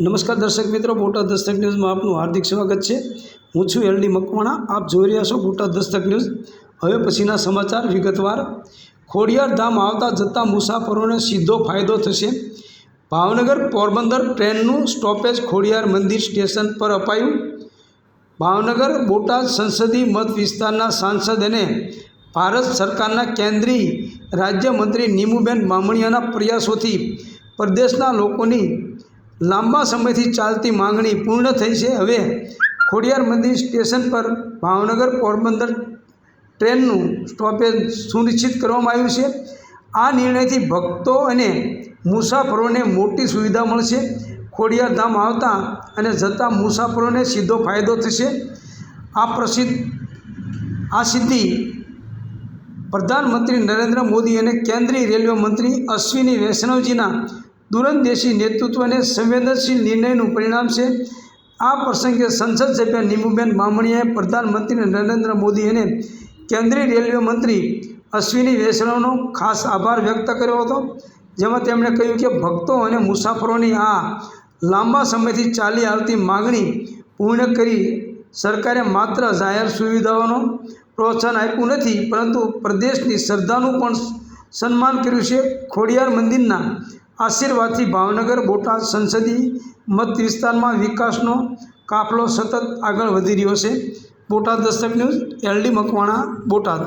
નમસ્કાર દર્શક મિત્રો, બોટાદ દસ્તક ન્યૂઝમાં આપનું હાર્દિક સ્વાગત છે. હું છું એલડી મકવાણા, આપ જોઈ રહ્યા છો બોટાદ દસ્તક ન્યૂઝ. હવે પછીના સમાચાર વિગતવાર. ખોડિયાર ધામ આવતા જતા મુસાફરોને સીધો ફાયદો થશે. ભાવનગર પોરબંદર ટ્રેનનું સ્ટોપેજ ખોડિયાર મંદિર સ્ટેશન પર અપાયું. ભાવનગર બોટાદ સંસદીય મત વિસ્તારના સાંસદ અને ભારત સરકારના કેન્દ્રીય રાજ્યમંત્રી નીમુબેન બામણિયાના પ્રયાસોથી પ્રદેશના લોકોની લાંબા સમયથી ચાલતી માંગણી પૂર્ણ થઈ છે. હવે ખોડિયાર મંદિર સ્ટેશન પર ભાવનગર પોરબંદર ટ્રેનનું સ્ટોપેજ સુનિશ્ચિત કરવામાં આવ્યું છે. આ નિર્ણયથી ભક્તો અને મુસાફરોને મોટી સુવિધા મળશે. ખોડિયાર ધામ આવતા અને જતા મુસાફરોને સીધો ફાયદો થશે. આ પ્રસિદ્ધ, આ સિદ્ધિ પ્રધાનમંત્રી નરેન્દ્ર મોદી અને કેન્દ્રીય રેલવે મંત્રી અશ્વિની વૈષ્ણવજીના દૂરંદેશી નેતૃત્વ અને સંવેદનશીલ નિર્ણયનું પરિણામ છે. આ પ્રસંગે સંસદ સભ્ય નીમુબેન બામણીયાએ પ્રધાનમંત્રી નરેન્દ્ર મોદી અને કેન્દ્રીય રેલવે મંત્રી અશ્વિની વૈષ્ણવનો ખાસ આભાર વ્યક્ત કર્યો હતો, જેમાં તેમણે કહ્યું કે ભક્તો અને મુસાફરોની આ લાંબા સમયથી ચાલી આવતી માગણી પૂર્ણ કરી સરકારે માત્ર જાહેર સુવિધાઓનો પ્રોત્સાહન આપ્યું નથી, પરંતુ પ્રદેશની શ્રદ્ધાનું પણ સન્માન કર્યું છે. ખોડિયાર મંદિરના આશીર્વાદથી ભાવનગર બોટાદ સંસદીય મત વિસ્તારમાં વિકાસનો કાફલો સતત આગળ વધી રહ્યો છે. Botad Dastak news, LD Makwana, Botad.